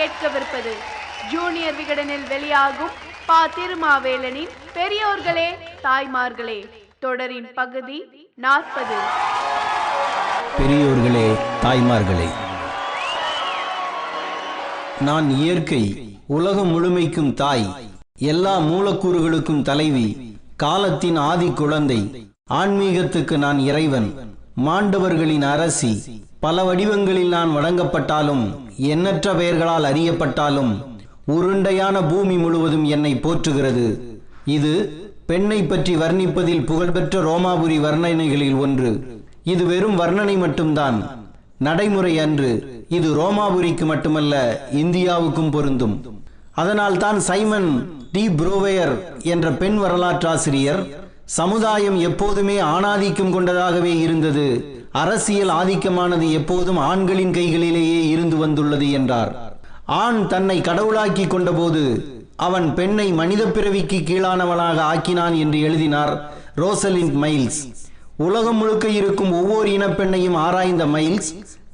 கேட்கவிருப்பது. ஜூனியர் விகடனில் வெளியாகும் பா. திருமாவேலனின் பெரியோர்களே தாய்மார்களே தொடரின் பகுதி நாற்பது. பெரியோர்களே தாய்மார்களே நான் இயற்கை உலகம் முழுமைக்கும் தாய் எல்லா மூலக்கூறுகளுக்கும் தலைவி காலத்தின் ஆதி குழந்தை ஆன்மீகத்துக்கு நான் இறைவன் மாண்டவர்களின் அரசி பல வடிவங்களில் நான் வழங்கப்பட்டாலும் எண்ணற்ற பெயர்களால் அறியப்பட்டாலும் உருண்டையான பூமி முழுவதும் என்னை போற்றுகிறது. இது பெண்ணை பற்றி வர்ணிப்பதில் புகழ்பெற்ற ரோமாபுரி வர்ணனைகளில் ஒன்று. இது வெறும் வர்ணனை மட்டும்தான். நடைமுறை அன்று இது ரோமாபுரிக்கு மட்டுமல்ல இந்தியாவுக்கும் பொருந்தும். அதனால் தான் சைமன் டி புரோவேயர் என்ற பெண் வரலாற்றாசிரியர் சமுதாயம் எப்போதுமே ஆணாதிக்கம் கொண்டதாகவே இருந்தது. அரசியல் ஆதிக்கமானது எப்போதும் ஆண்களின் கைகளிலேயே இருந்து வந்துள்ளது என்றார். ஆண் தன்னை கடவுளாக்கி கொண்டபோது அவன் பெண்ணை மனித பிறவிக்கு கீழானவனாக ஆக்கினான் என்று எழுதினார் ரோசலின் மைல்ஸ். உலகம் முழுக்க இருக்கும் ஒவ்வொரு இனப்பெண்ணையும் ஆராய்ந்த மைல்ஸ்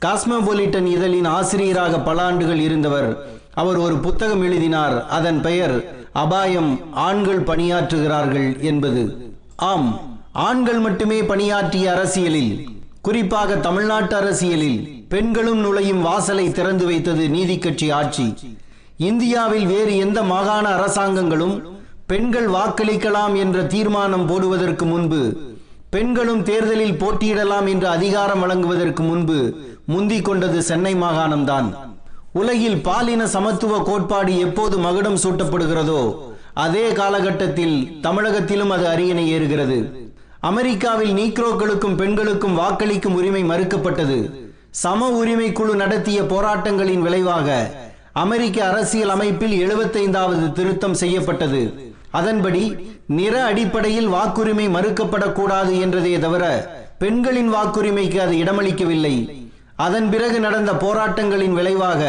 காஸ்மோபொலிட்டன் இதழின் ஆசிரியராக பல ஆண்டுகள் இருந்தவர். அவர் ஒரு புத்தகம் எழுதினார் அதன் பெயர் அபாயம் ஆண்கள் பணியாற்றுகிறார்கள் என்பது. ஆம் ஆண்கள் மட்டுமே பணியாற்றிய அரசியலில் குறிப்பாக தமிழ்நாட்டு அரசியலில் பெண்களும் நுழையும் வாசலை திறந்து வைத்தது நீதி கட்சி ஆட்சி. இந்தியாவில் வேறு எந்த மாகாண அரசாங்கங்களும் பெண்கள் வாக்களிக்கலாம் என்ற தீர்மானம் போடுவதற்கு முன்பு பெண்களும் தேர்தலில் போட்டியிடலாம் என்று அதிகாரம் வழங்குவதற்கு முன்பு முந்திக் கொண்டது சென்னை மாகாணம்தான். உலகில் பாலின சமத்துவ கோட்பாடு எப்போது மகுடம் சூட்டப்படுகிறதோ அதே காலகட்டத்தில் தமிழகத்திலும் அது அரியணை ஏறுகிறது. அமெரிக்காவில் நீக்ரோக்களுக்கும் பெண்களுக்கும் வாக்களிக்கும் உரிமை மறுக்கப்பட்டது. சம உரிமை குழு நடத்திய போராட்டங்களின் விளைவாக அமெரிக்க அரசியல் அமைப்பில் எழுபத்தைந்தாவது திருத்தம் செய்யப்பட்டது. அதன்படி நிற அடிப்படையில் வாக்குரிமை மறுக்கப்படக்கூடாது என்றதே தவிர பெண்களின் வாக்குரிமைக்கு அது இடமளிக்கவில்லை. அதன் பிறகு நடந்த போராட்டங்களின் விளைவாக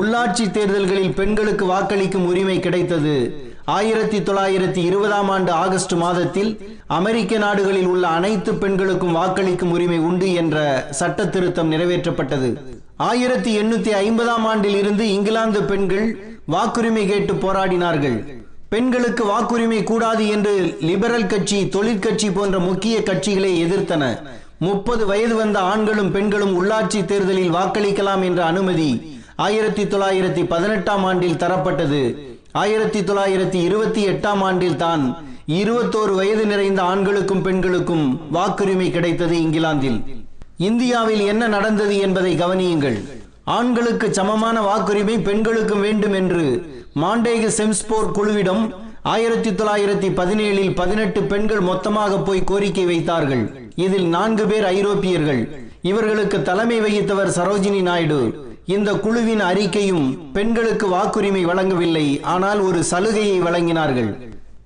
உள்ளாட்சி தேர்தல்களில் பெண்களுக்கு வாக்களிக்கும் உரிமை கிடைத்தது. ஆயிரத்தி தொள்ளாயிரத்தி இருபதாம் ஆண்டு ஆகஸ்ட் மாதத்தில் அமெரிக்க நாடுகளில் உள்ள அனைத்து பெண்களுக்கும் வாக்களிக்கும் உரிமை உண்டு என்ற சட்ட திருத்தம் நிறைவேற்றப்பட்டது. ஆயிரத்தி எண்ணூத்தி ஐம்பதாம் ஆண்டில் இருந்து இங்கிலாந்து பெண்கள் வாக்குரிமை கேட்டு போராடினார்கள். பெண்களுக்கு வாக்குரிமை கூடாது என்று லிபரல் கட்சி தொழிற்கட்சி போன்ற முக்கிய கட்சிகளை எதிர்த்தன. முப்பது வயது வந்த ஆண்களும் பெண்களும் உள்ளாட்சி தேர்தலில் வாக்களிக்கலாம் என்ற அனுமதி ஆயிரத்தி தொள்ளாயிரத்தி பதினெட்டாம் ஆண்டில் தரப்பட்டது. ஆயிரத்தி தொள்ளாயிரத்தி இருபத்தி எட்டாம் ஆண்டில் தான் இருபத்தோரு வயது நிறைந்த ஆண்களுக்கும் பெண்களுக்கும் வாக்குரிமை கிடைத்தது இங்கிலாந்தில். இந்தியாவில் என்ன நடந்தது என்பதை கவனியுங்கள். ஆண்களுக்கு சமமான வாக்குரிமை பெண்களுக்கும் வேண்டும் என்று மாண்டேக செம்ஸ்போர் குழுவிடம் ஆயிரத்தி தொள்ளாயிரத்தி பதினேழில் பதினெட்டு பெண்கள் மொத்தமாக போய் கோரிக்கை வைத்தார்கள். இதில் நான்கு பேர் ஐரோப்பியர்கள். இவர்களுக்கு தலைமை வகித்தவர் சரோஜினி நாயுடு. இந்த குழுவின் அறிக்கையும் பெண்களுக்கு வாக்குரிமை வழங்கவில்லை ஆனால் ஒரு சலுகையை வழங்கினார்கள்.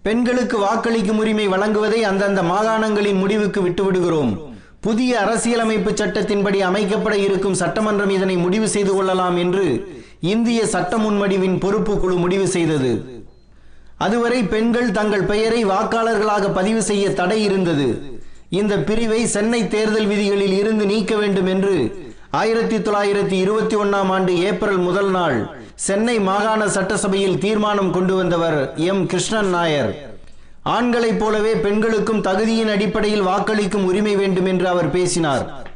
பெண்களுக்கு வாக்களிக்கும் உரிமை வழங்குவதை அந்தந்த மாகாணங்களின் முடிவுக்கு விட்டுவிடுகிறோம். புதிய அரசியலமைப்பு சட்டத்தின்படி அமைக்கப்பட இருக்கும் சட்டமன்றம் இதனை முடிவு செய்து கொள்ளலாம் என்று இந்திய சட்ட முன்வடிவின் பொறுப்பு குழு முடிவு செய்தது. அதுவரை பெண்கள் தங்கள் பெயரை வாக்காளர்களாக பதிவு செய்ய தடை இருந்தது. இந்த பிரிவை சென்னை தேர்தல் விதிகளில் இருந்து நீக்க வேண்டும் என்று ஆயிரத்தி தொள்ளாயிரத்தி இருபத்தி ஒன்னாம் ஆண்டு ஏப்ரல் முதல் நாள் சென்னை மாகாண சட்டசபையில் தீர்மானம் கொண்டு வந்தவர் எம். கிருஷ்ணன் நாயர். ஆண்களைப் போலவே பெண்களுக்கும் தகுதியின் அடிப்படையில் வாக்களிக்கும் உரிமை வேண்டும் என்று அவர் பேசினார்.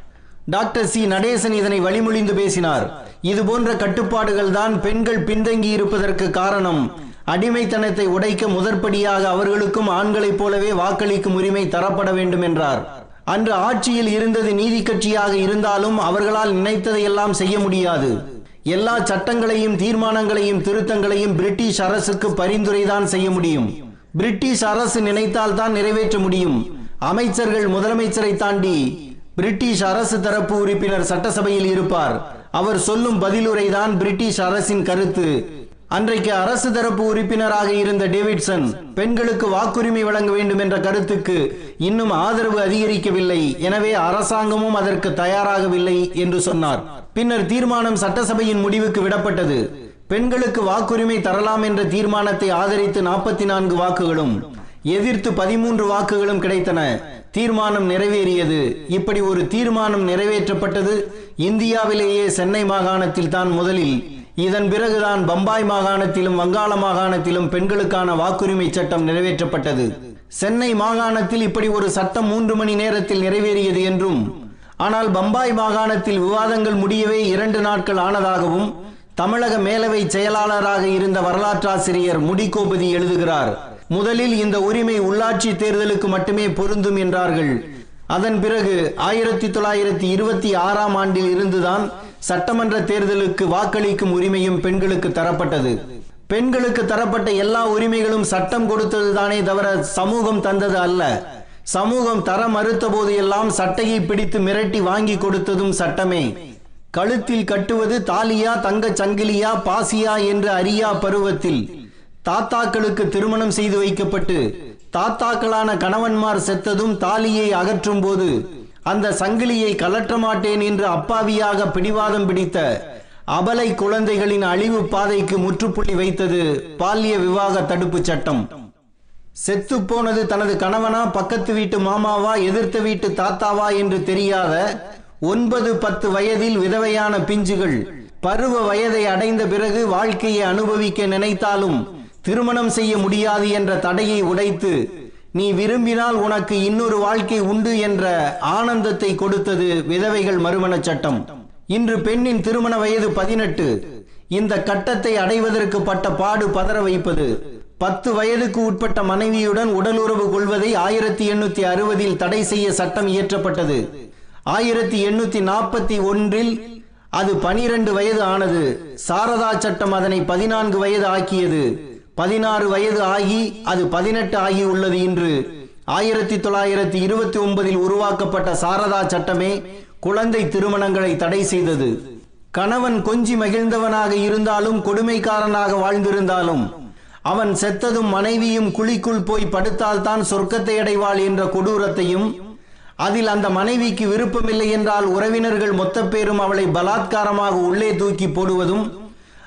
Doctor C. நடேசன் இதனை வழிமொழிந்து பேசினார். இது போன்ற கட்டுப்பாடுகள் தான் பெண்கள் பின்தங்கி இருப்பதற்கு காரணம். அடிமைத்தனத்தை உடைக்க முதற்படியாக அவர்களுக்கும் ஆண்களைப் போலவே வாக்களிக்கும் உரிமை தரப்பட வேண்டும் என்றார். அன்று ஆட்சியில் இருந்தது நீதி கட்சியாக இருந்தாலும் அவர்களால் நினைத்ததையெல்லாம் செய்ய முடியாது. எல்லா சட்டங்களையும் தீர்மானங்களையும் திருத்தங்களையும் பிரிட்டிஷ் அரசுக்கு பரிந்துரைதான் செய்ய முடியும். பிரிட்டிஷ் அரசு நினைத்தால் தான் நிறைவேற்ற முடியும். அமைச்சர்கள் முதலமைச்சரை தாண்டி பிரிட்டிஷ் அரசு தரப்பு உறுப்பினர் சட்டசபையில் இருப்பார். அவர் சொல்லும் பதிலுரைதான் பிரிட்டிஷ் அரசின் கருத்து. அன்றைக்கு அரசு தரப்பு உறுப்பினராக இருந்த டேவிட்சன் பெண்களுக்கு வாக்குரிமை வழங்க வேண்டும் என்ற கருத்துக்கு இன்னும் ஆதரவு அதிகரிக்கவில்லை. எனவே அரசாங்கமும் அதற்கு தயாராகவில்லை என்று சொன்னார். பின்னர் தீர்மானம் சட்டசபையின் முடிவுக்கு விடப்பட்டது. பெண்களுக்கு வாக்குரிமை தரலாம் என்ற தீர்மானத்தை ஆதரித்து நாற்பத்தி நான்கு வாக்குகளும் எதிர்த்து பதிமூன்று வாக்குகளும் கிடைத்தன. தீர்மானம் நிறைவேறியது. இப்படி ஒரு தீர்மானம் நிறைவேற்றப்பட்டது இந்தியாவிலேயே சென்னை மாகாணத்தில் தான் முதலில். இதன் பிறகுதான் பம்பாய் மாகாணத்திலும் வங்காள மாகாணத்திலும் பெண்களுக்கான வாக்குரிமை சட்டம் நிறைவேற்றப்பட்டது. சென்னை மாகாணத்தில் இப்படி ஒரு சட்டம் மூன்று மணி நேரத்தில் நிறைவேறியது என்றும் ஆனால் பம்பாய் மாகாணத்தில் விவாதங்கள் முடியவே இரண்டு நாட்கள் ஆனதாகவும் தமிழக மேலவை செயலாளராக இருந்த வரலாற்றாசிரியர் முடிகோபதி எழுதுகிறார் முதலில் இந்த உரிமை உள்ளாட்சி தேர்தலுக்கு மட்டுமே பொருந்தும் என்றார்கள். அதன் பிறகு ஆயிரத்தி தொள்ளாயிரத்தி இருபத்தி ஆறாம் ஆண்டில் இருந்துதான் சட்டமன்ற தேர்தலுக்கு வாக்களிக்கும் உரிமையும் பெண்களுக்கு தரப்பட்டது. பெண்களுக்கு தரப்பட்ட எல்லா உரிமைகளும் சட்டம் கொடுத்தது தானே தவிர சமூகம் தந்தது அல்ல. சமூகம் தர மறுத்த போது எல்லாம் சட்டையை பிடித்து மிரட்டி வாங்கி கொடுத்ததும் சட்டமே. கழுத்தில் கட்டுவது தாலியா தங்கச் சங்கிலியா பாசியா என்று அறியா பருவத்தில். தாத்தாக்களுக்கு திருமணம் செய்து வைக்கப்பட்டு தாத்தாக்களான கணவன்மார் செத்ததும் தாலியை அகற்றும் போது அந்த சங்கிலியை கலற்ற மாட்டேன் என்று அப்பாவியாக பிடிவாதம் பிடித்த அபலை குழந்தைகளின் அழிவு பாதைக்கு முற்றுப்புள்ளி வைத்தது பால்ய விவாக தடுப்பு சட்டம். செத்து போனது தனது கணவனா பக்கத்து வீட்டு மாமாவா எதிர்த்த வீட்டு தாத்தாவா என்று தெரியாத ஒன்பது பத்து வயதில் விதவையான பிஞ்சுகள் பருவ வயதை அடைந்த பிறகு வாழ்க்கையை அனுபவிக்க நினைத்தாலும் திருமணம் செய்ய முடியாது என்ற தடையை உடைத்து நீ விரும்பினால் உனக்கு இன்னொரு வாழ்க்கை உண்டு என்ற ஆனந்தத்தை கொடுத்தது விதவைகள் மறுமண சட்டம். இன்று பெண்ணின் திருமண வயது பதினெட்டு. இந்த கட்டத்தை அடைவதற்கு பட்ட பாடு பதற வைப்பது. பத்து வயதுக்கு உட்பட்ட மனைவியுடன் உடலுறவு கொள்வதை ஆயிரத்தி எண்ணூத்தி அறுபதில் தடை செய்ய சட்டம் இயற்றப்பட்டது. ஆயிரத்தி எண்ணூத்தி நாற்பத்தி ஒன்றில் அது பனிரெண்டு வயது ஆனது. சாரதா சட்டம் அதனை பதினான்கு வயது ஆக்கியது. பதினாறு வயது ஆகி அது பதினெட்டு ஆகி உள்ளது இன்று. ஆயிரத்தி தொள்ளாயிரத்தி இருபத்தி ஒன்பதில் உருவாக்கப்பட்ட சாரதா சட்டமே குழந்தை திருமணங்களை தடை செய்தது. கணவன் கொஞ்சி மகிழ்ந்தவனாக இருந்தாலும் கொடுமைக்காரனாக வாழ்ந்திருந்தாலும் அவன் செத்ததும் மனைவியும் குழிக்குள் போய் படுத்தால்தான் சொர்க்கத்தை அடைவாள் என்ற கொடூரத்தையும் அதில் அந்த மனைவிக்கு விருப்பமில்லை என்றால் உறவினர்கள் மொத்த பேரும் அவளை பலாத்காரமாக உள்ளே தூக்கி போடுவதும்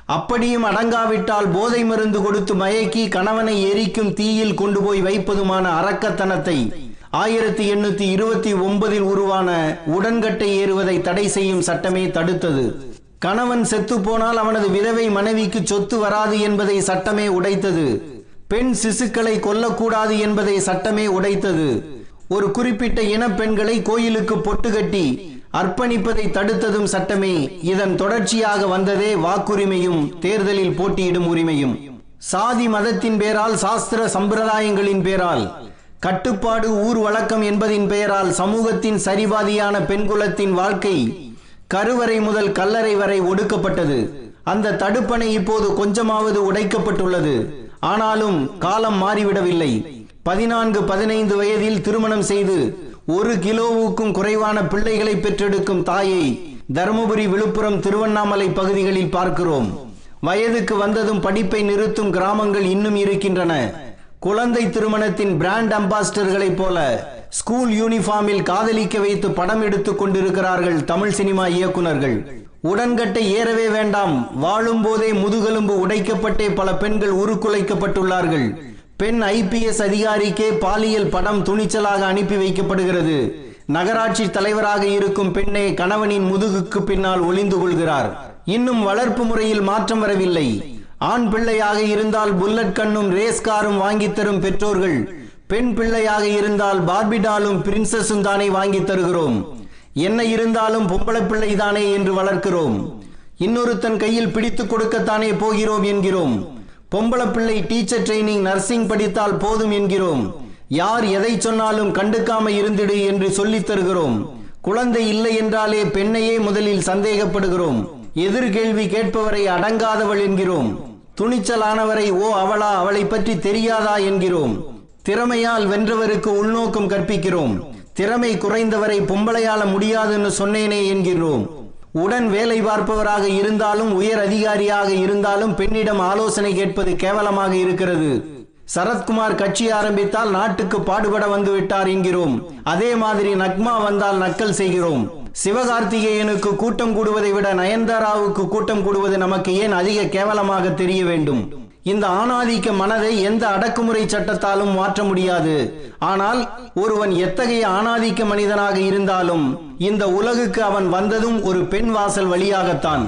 அப்படியும் அடங்காவிட்டால் போதை மருந்து கொடுத்து மயக்கி கணவனை எரிக்கும் தீயில் கொண்டு போய் வைப்பதுமான அரக்கத்தனத்தை ஆயிரத்தி எண்ணூத்தி இருபத்தி ஒன்பதில் உருவான உடன்கட்டை ஏறுவதை தடை செய்யும் சட்டமே தடுத்தது. கணவன் செத்து போனால் அவனது விதவை மனைவிக்கு சொத்து வராது என்பதை சட்டமே உடைத்தது. பெண் சிசுக்களை கொல்லக்கூடாது என்பதை சட்டமே உடைத்தது. ஒரு குறிப்பிட்ட இன பெண்களை கோயிலுக்கு பொட்டு கட்டி அர்ப்பணிப்பதை தடுத்ததும் சட்டமே. இதன் தொடர்ச்சியாக வந்ததே வாக்குரிமையும் தேர்தலில் போட்டியிடும் உரிமையும். சாதி மதத்தின் பேரால் சாஸ்திர சம்பிரதாயங்களின் பேரால். கட்டுப்பாடு ஊர் வழக்கம் என்பதின் பெயரால் சமூகத்தின் சரிபாதியான பெண்குலத்தின் வாழ்க்கை கருவறை முதல் கல்லறை வரை ஒடுக்கப்பட்டது. அந்த தடுப்பணை இப்போது கொஞ்சமாவது உடைக்கப்பட்டுள்ளது. ஆனாலும் காலம் மாறிவிடவில்லை. பதினான்கு பதினைந்து வயதில் திருமணம் செய்து ஒரு கிலோவுக்கும் குறைவான பிள்ளைகளை பெற்றெடுக்கும் தாயை தருமபுரி விழுப்புரம் திருவண்ணாமலை பகுதிகளில் பார்க்கிறோம். வயதுக்கு வந்ததும் படிப்பை நிறுத்தும் கிராமங்கள் இன்னும் இருக்கின்றன. குழந்தை திருமணத்தின் பிராண்ட் அம்பாசிடர்களைப் போல ஸ்கூல் யூனிஃபார்மில் காதலிக்க வைத்து படம் எடுத்துக் கொண்டிருக்கிறார்கள் தமிழ் சினிமா இயக்குனர்கள் உடன்கட்டை ஏறவே வேண்டாம். வாழும் போதே முதுகெலும்பு உடைக்கப்பட்டே பல பெண்கள் உருக்குலைக்கப்பட்டுள்ளார்கள். பெண் ஐபிஎஸ் அதிகாரிக்கே பாலியல் படம் துணிச்சலாக அனுப்பி வைக்கப்படுகிறது. நகராட்சி தலைவராக இருக்கும் பெண்ணே கணவனின் முதுகுக்கு பின்னால் ஒளிந்து கொள்கிறார். இன்னும் வளர்ப்பு முறையில் மாற்றம் வரவில்லை. ஆண் பிள்ளையாக இருந்தால் புல்லட் கண்ணும் ரேஸ் காரும் வாங்கித் தரும் பெற்றோர்கள். பெண் பிள்ளையாக இருந்தால் பார்பிடாலும் பிரின்சஸும் தானே வாங்கி தருகிறோம். என்ன இருந்தாலும் பொம்பளை பிள்ளை தானே என்று வளர்க்கிறோம். இன்னொருத்தன் கையில் பிடித்து கொடுக்கத்தானே போகிறோம் என்கிறோம். பொம்பளை பிள்ளை டீச்சர் ட்ரைனிங் நர்சிங் படித்தால் போதும் என்கிறோம். யார் எதை சொன்னாலும் கண்டுக்காம இருந்திடு என்று சொல்லித் தருகிறோம். குழந்தை இல்லை என்றாலே பெண்ணையே முதலில் சந்தேகப்படுகிறோம். எதிர்கேள்வி கேட்பவரை அடங்காதவள் என்கிறோம். துணிச்சலானவரை ஓ அவளா? அவளை பற்றி தெரியாதா? என்கிறோம். திறமையால் வென்றவருக்கு உள்நோக்கம் கற்பிக்கிறோம். திறமை குறைந்தவரை பொம்பளையால முடியாதுன்னு சொன்னேனே என்கிறோம். உடன் வேலை பார்ப்பவராக இருந்தாலும் உயர் அதிகாரியாக இருந்தாலும் பெண்ணிடம் ஆலோசனை கேட்பது கேவலமாக இருக்கிறது. சரத்குமார் கட்சி ஆரம்பித்தால் நாட்டுக்கு பாடுபட வந்து விட்டார் என்கிறோம். அதே மாதிரி நக்மா வந்தால் நக்கல் செய்கிறோம். சிவகார்த்திகேயனுக்கு கூட்டம் கூடுவதை விட நயன்தாராவுக்கு கூட்டம் கூடுவது நமக்கு ஏன் அதிக கேவலமாக தெரிய வேண்டும்? இந்த ஆணாதிக்க மனதை எந்த அடக்குமுறை சட்டத்தாலும் மாற்ற முடியாது. ஆனால் ஒருவன் எத்தகைய ஆணாதிக்க மனிதனாக இருந்தாலும் இந்த உலகுக்கு அவன் வந்ததும் ஒரு பெண் வாசல் வழியாகத்தான்.